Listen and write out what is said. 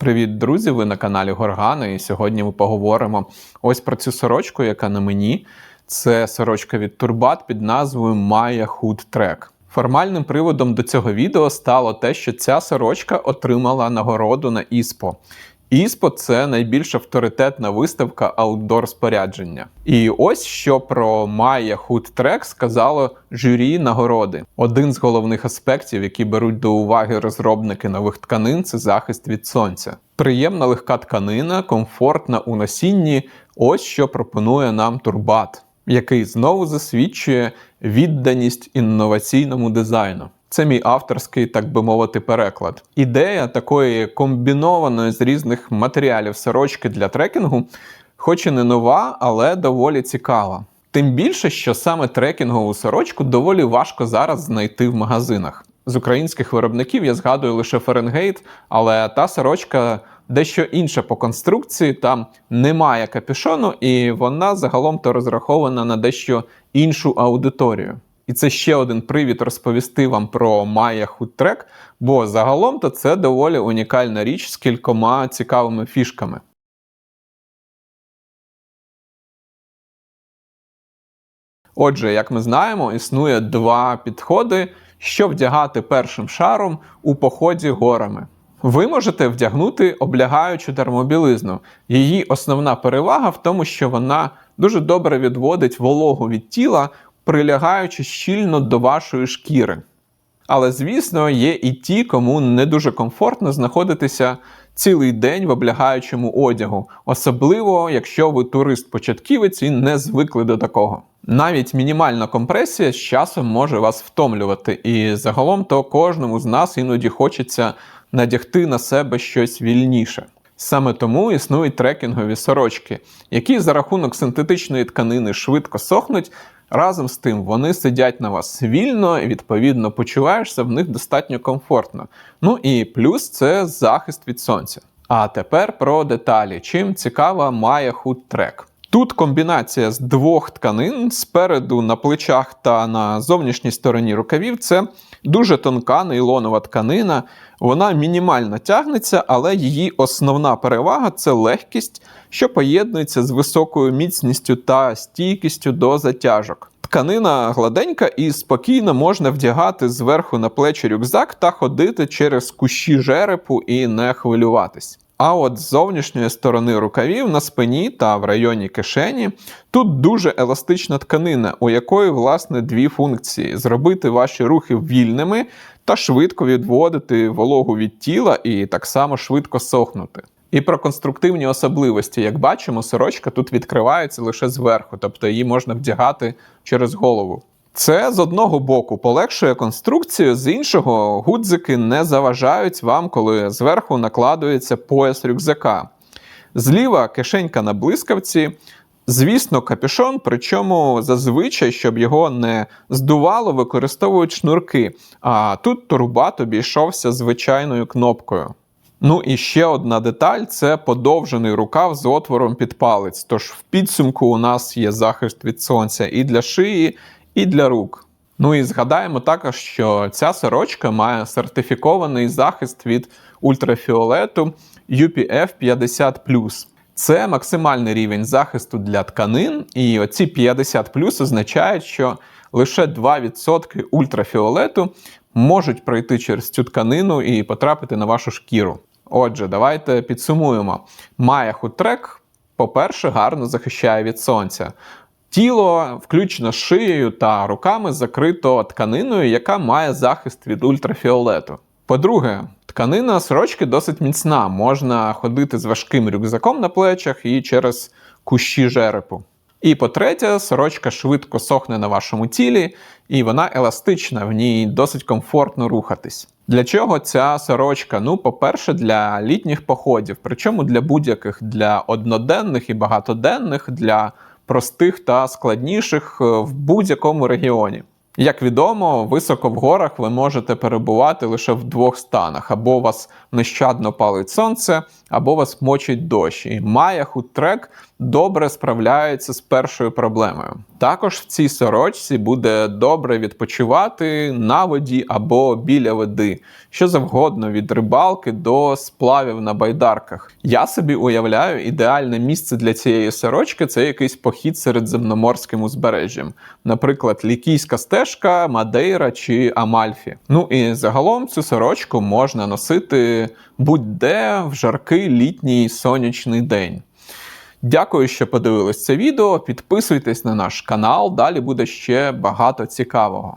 Привіт, друзі! Ви на каналі Горгана, і сьогодні ми поговоримо ось про цю сорочку, яка на мені. Це сорочка від Турбат під назвою Maya Hood Track. Формальним приводом до цього відео стало те, що ця сорочка отримала нагороду на ISPO. ISPO – це найбільш авторитетна виставка аутдор спорядження. І ось що про Maya Hood Track сказало журі нагороди. Один з головних аспектів, які беруть до уваги розробники нових тканин, це захист від сонця. Приємна легка тканина, комфортна у носінні. Ось що пропонує нам Турбат, який знову засвідчує відданість інноваційному дизайну. Це мій авторський, так би мовити, переклад. Ідея такої комбінованої з різних матеріалів сорочки для трекінгу, хоч і не нова, але доволі цікава. Тим більше, що саме трекінгову сорочку доволі важко зараз знайти в магазинах. З українських виробників я згадую лише Фаренгейт, але та сорочка дещо інша по конструкції, там немає капюшону, і вона загалом то розрахована на дещо іншу аудиторію. І це ще один привід розповісти вам про Maya Hood Track, бо загалом то це доволі унікальна річ з кількома цікавими фішками. Отже, як ми знаємо, існує два підходи, що вдягати першим шаром у поході горами. Ви можете вдягнути облягаючу термобілизну. Її основна перевага в тому, що вона дуже добре відводить вологу від тіла, прилягаючи щільно до вашої шкіри. Але, звісно, є і ті, кому не дуже комфортно знаходитися цілий день в облягаючому одягу, особливо якщо ви турист-початківець і не звикли до такого. Навіть мінімальна компресія з часом може вас втомлювати, і загалом то кожному з нас іноді хочеться надягти на себе щось вільніше. Саме тому існують трекінгові сорочки, які за рахунок синтетичної тканини швидко сохнуть. Разом з тим вони сидять на вас вільно і відповідно почуваєшся в них достатньо комфортно. Ну і плюс це захист від сонця. А тепер про деталі. Чим цікава має худ Track. Тут комбінація з двох тканин спереду на плечах та на зовнішній стороні рукавів. Це дуже тонка нейлонова тканина. Вона мінімально тягнеться, але її основна перевага це легкість, що поєднується з високою міцністю та стійкістю до затяжок. Тканина гладенька і спокійно можна вдягати зверху на плечі рюкзак та ходити через кущі жерепу і не хвилюватись. А от з зовнішньої сторони рукавів на спині та в районі кишені тут дуже еластична тканина, у якої, власне, дві функції: зробити ваші рухи вільними та швидко відводити вологу від тіла і так само швидко сохнути. І про конструктивні особливості, як бачимо, сорочка тут відкривається лише зверху, тобто її можна вдягати через голову. Це з одного боку полегшує конструкцію, з іншого гудзики не заважають вам, коли зверху накладується пояс рюкзака. Зліва кишенька на блискавці. Звісно, капюшон, причому зазвичай, щоб його не здувало, використовують шнурки. А тут турбат обійшовся звичайною кнопкою. Ну і ще одна деталь це подовжений рукав з отвором під палець. Тож в підсумку у нас є захист від сонця і для шиї, і для рук. Ну і згадаємо також, що ця сорочка має сертифікований захист від ультрафіолету UPF 50. Це максимальний рівень захисту для тканин, і оці 50 означають, що лише 2% ультрафіолету можуть пройти через цю тканину і потрапити на вашу шкіру. Отже, давайте підсумуємо. Має хутрек, по-перше, гарно захищає від сонця. Тіло, включно шиєю та руками, закрито тканиною, яка має захист від ультрафіолету. По-друге, тканина сорочки досить міцна, можна ходити з важким рюкзаком на плечах і через кущі жерепу. І по-третє, сорочка швидко сохне на вашому тілі, і вона еластична, в ній досить комфортно рухатись. Для чого ця сорочка? Ну, по-перше, для літніх походів, причому для будь-яких, для одноденних і багатоденних, для простих та складніших е, в будь-якому регіоні. Як відомо, високо в горах ви можете перебувати лише в двох станах: або вас нещадно палить сонце, або вас мочить дощ. І Maya Hood добре справляється з першою проблемою. Також в цій сорочці буде добре відпочивати на воді або біля води, що завгодно від рибалки до сплавів на байдарках. Я собі уявляю, ідеальне місце для цієї сорочки це якийсь похід середземноморським узбережжям, наприклад, Лікійська стежка, Мадейра чи Амальфі. Ну і загалом цю сорочку можна носити будь-де в жаркий літній сонячний день. Дякую, що подивились це відео. Підписуйтесь на наш канал, далі буде ще багато цікавого.